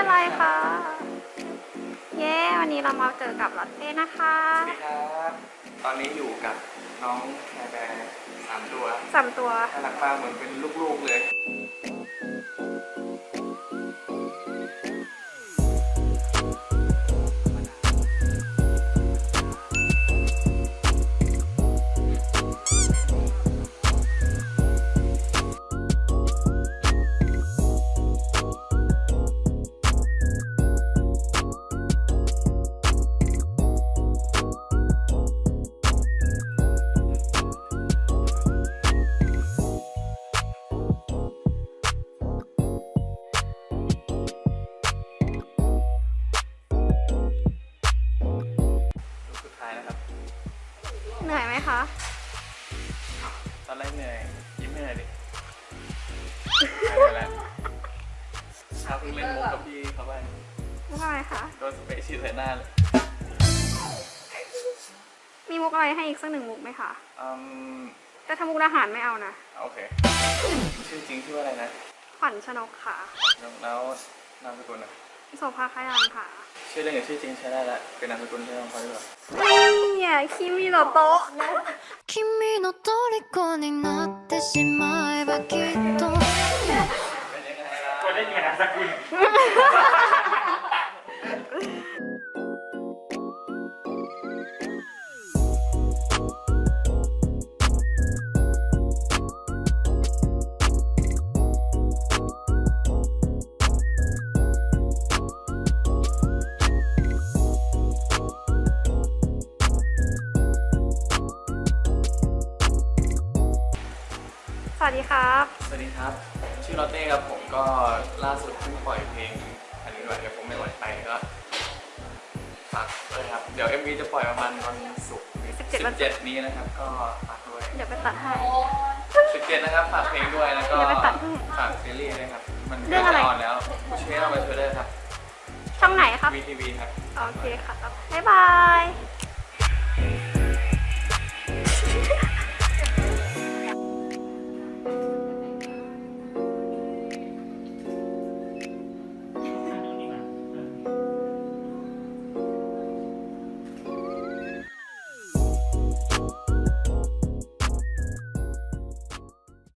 เป็นไรค่ะ เย้ วันนี้เรามาเจอกับลอตเต้นะคะ สวัสดีครับ ตอนนี้อยู่กับน้องแคร์แบร์สามตัวสามตัว น่ารักมากเหมือนเป็นลูกๆเลย คะ ตอนแรกเหนื่อยยิ้มให้หน่อยดิไม่เป็นไรครับเพิ่งเล่นมุกกับพี่เขาไปมุกอะไรคะ โดนสเปรย์ฉีดใส่หน้าเลยมีมุกอะไรให้อีกสักหนึ่งมุกไหมคะ อืมแต่ถ้ามุกอาหารไม่เอานะ โอเค ชื่อจริงชื่อว่าอะไรนะ ขวัญชนกค่ะ แล้วแล้วนามสกุลอะโสภาคยามค่ะ ชื่อเล่นกับชื่อจริงใช้ได้แล้วเป็นนามสกุลใช้ของเขาดีกว่า เนี่ยคิมิโนโตะ 君の虜になってしまえばきっと เป็นยังไงล่ะ ก็ได้เงินนามสกุล สวัสดีครับ สวัสดีครับ ชื่อลอตเต้ครับผมก็ล่าสุดเพิ่งปล่อยเพลงอันนี้ด้วยเดี๋ยวผมไม่ไหวไปก็ฝากด้วยครับ เดี๋ยว MV จะปล่อยประมาณวันศุกร์นี้17วันศุกร์ 17 นี้นะครับ ก็ฝากด้วย เดี๋ยวไปตัดให้ 17 นะครับ ฝากเพลงด้วยแล้วก็เดี๋ยวไปตัดให้ฝากซีรีส์ด้วยครับ มันเรื่องอะไรจออนแล้วผู้ช่วยเอาไปช่วยได้ครับ ช่องไหนครับ VTV ครับ โอเคค่ะบ๊ายบายบ